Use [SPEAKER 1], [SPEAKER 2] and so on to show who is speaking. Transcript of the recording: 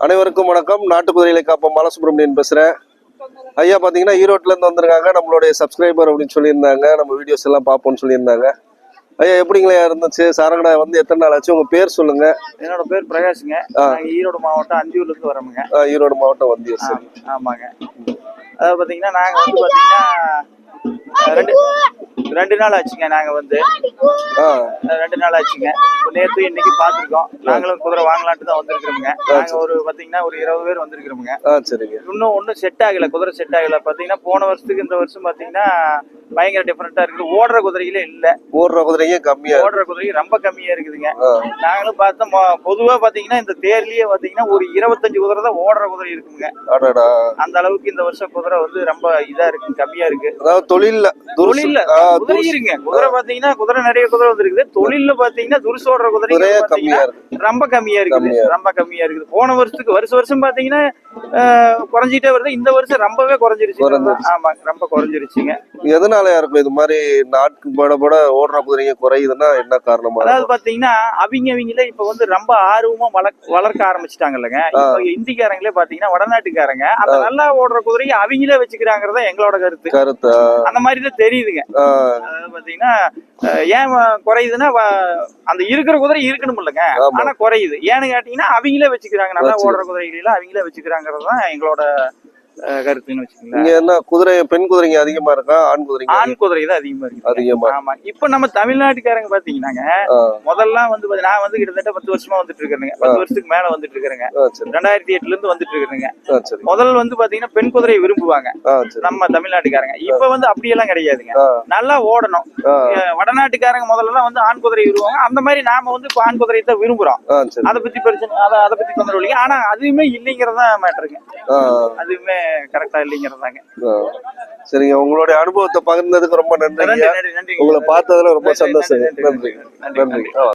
[SPEAKER 1] அனைவருக்கும் வணக்கம். நாட்டு குதிரைகளை காப்போம். பாலசுப்ரமணியன் பேசுறேன். ஐயா பாத்தீங்கன்னா ஈரோட்ல இருந்து வந்திருக்காங்க. நம்மளுடைய சப்ஸ்கிரைபர் அப்படின்னு சொல்லியிருந்தாங்க. நம்ம வீடியோஸ் எல்லாம் பார்ப்போம்னு சொல்லியிருந்தாங்க. ஐயா எப்படிங்களா இருந்துச்சு? சாரங்கடா வந்து எத்தனை நாள் ஆச்சு? உங்க பேர் சொல்லுங்க.
[SPEAKER 2] என்னோட பேர் பிரகாஷுங்க. ஈரோடு மாவட்டம் அந்தியூர்ல இருந்து வரோமுங்க.
[SPEAKER 1] ஈரோடு மாவட்டம் வந்தியூர் சரி.
[SPEAKER 2] ஆமாங்க. அதாவது பாத்தீங்கன்னா நாங்க வந்து பாத்தீங்கன்னா அஹ், ரெண்டு ரெண்டு நாள் ஆச்சுங்க நாங்க வந்து. ரெண்டு நாள் ஆச்சுங்க. நேத்து இன்னைக்கு பாத்துருக்கோம். நாங்களும் குதிரை வாங்கலான்ட்டு தான் வந்திருக்கிறோமுங்க. நாங்க ஒரு பாத்தீங்கன்னா ஒரு இருபது பேர் வந்திருக்கிறோமுங்க.
[SPEAKER 1] ஆ சரிங்க.
[SPEAKER 2] இன்னும் ஒன்றும் செட் ஆகல குதிரை செட் ஆகல. பாத்தீங்கன்னா போன வருஷத்துக்கு இந்த வருஷம் பாத்தீங்கன்னா பயங்கர டிஃபரெண்டா இருக்குது. ஓடுற குதிரையில இல்ல.
[SPEAKER 1] ஓடுற குதிரைங்க கம்மியா.
[SPEAKER 2] ஓடுற குதிரை ரொம்ப கம்மியா இருக்குதுங்க. நாங்களும் பார்த்தோம் பொதுவா பாத்தீங்கன்னா இந்த தேர்லயே பாத்தீங்கன்னா ஒரு இருபத்தஞ்சு குதிரை தான் ஓடுற குதிரை இருக்குங்க. அந்த அளவுக்கு இந்த வருஷம் குதிரை வந்து ரொம்ப இதா இருக்கு கம்மியா இருக்கு.
[SPEAKER 1] அதாவது தொழில்ல. ஆ,
[SPEAKER 2] குதிரை குதிரை பாத்தீங்கன்னா குதிரை நிறைய குதிரை வந்துருக்குது. தொழில்ல பாத்தீங்கன்னா துருசு ஓடுற குதிரை
[SPEAKER 1] கம்மியா இருக்கு.
[SPEAKER 2] ரொம்ப கம்மியா இருக்குது. ரொம்ப கம்மியா இருக்குது. போன வருஷத்துக்கு வருஷம் வருஷம் பாத்தீங்கன்னா குறைஞ்சிட்டே வருது. இந்த வருஷம் ரொம்பவே குறைஞ்சிருச்சு. ஆமா ரொம்ப குறைஞ்சிருச்சுங்க.
[SPEAKER 1] எதனாலயா இருக்கும் இது மாதிரி நாட்கு பட பட ஓடுற குதிரைங்க குறையுதுன்னா என்ன காரணமா
[SPEAKER 2] அதாவது பாத்தீங்கன்னா அவங்க அவங்களே இப்ப வந்து ரொம்ப ஆர்வமா வளர்க்க வளர்க்க ஆரம்பிச்சிட்டாங்க இல்லைங்க இந்திக்காரங்களே பாத்தீங்கன்னா வடநாட்டுக்காரங்க. அந்த நல்லா ஓடுற குதிரையை அவங்களே வச்சுக்கிறாங்கிறதா எங்களோட கருத்து.
[SPEAKER 1] கருத்து
[SPEAKER 2] அந்த மாதிரி தான் தெரியுதுங்க பாத்தீங்கன்னா ஏன் குறையுதுன்னா அந்த இருக்கிற குதிரை இருக்கணும் இல்லைங்க. ஆனா குறையுது ஏன்னு கேட்டீங்கன்னா அவங்களே வச்சுக்கிறாங்க நல்லா. ஓடுற குதிரைகளெல்லாம் அவங்களே வச்சுக்கிறாங்கிறது தான் எங்களோட கருத்துன்னு வச்சுக்கோங்களேன்.
[SPEAKER 1] இங்க என்ன குதிரை பெண் குதிரைங்க அதிகமா இருக்கா? ஆண் குதிரைங்க
[SPEAKER 2] ஆண் குதிரை தான் அதிகமா இருக்கு.
[SPEAKER 1] அதிகமா.
[SPEAKER 2] ஆமா. இப்ப நம்ம தமிழ்நாட்டுக்காரங்க பாத்தீங்கன்னாங்க
[SPEAKER 1] ஆ,
[SPEAKER 2] முதல்லாம் வந்து நான் வந்து கிட்டத்தட்ட பத்து வருஷமா வந்துட்டு இருக்கிறேங்க பத்து வருஷத்துக்கு மேல வந்துட்டு இருக்கிறேங்க. ரெண்டாயிரத்தி எட்டுல இருந்து வந்துட்டு இருக்கிறேங்க
[SPEAKER 1] ஆ, சரி.
[SPEAKER 2] முதல் வந்து பாத்தீங்கன்னா பெண் குதிரையை விரும்புவாங்க. நம்ம தமிழ்நாட்டுக்காரங்க. இப்ப வந்து அப்படியெல்லாம் கிடையாதுங்க. நல்லா ஓடணும். வடநாட்டுக்காரங்க முதல்ல வந்து ஆண் குதிரை விரும்புவாங்க. அந்த மாதிரி நாம வந்து இப்ப ஆண் குதிரையை தான் விரும்புறோம். அதை பத்தி பிரச்சனை அதை பத்தி தொந்தரவு இல்லைங்க. ஆனா அதுவுமே இல்லைங்கிறதா மேட்டருங்க. அதுவுமே கரெக்டா இல்லைங்கிறதாங்க.
[SPEAKER 1] சரிங்க. உங்களுடைய அனுபவத்தை பகிர்ந்ததுக்கு ரொம்ப நன்றிங்க.
[SPEAKER 2] நன்றி நன்றி
[SPEAKER 1] உங்களை பார்த்ததுல ரொம்ப சந்தோஷம்
[SPEAKER 2] நன்றி,
[SPEAKER 1] நன்றி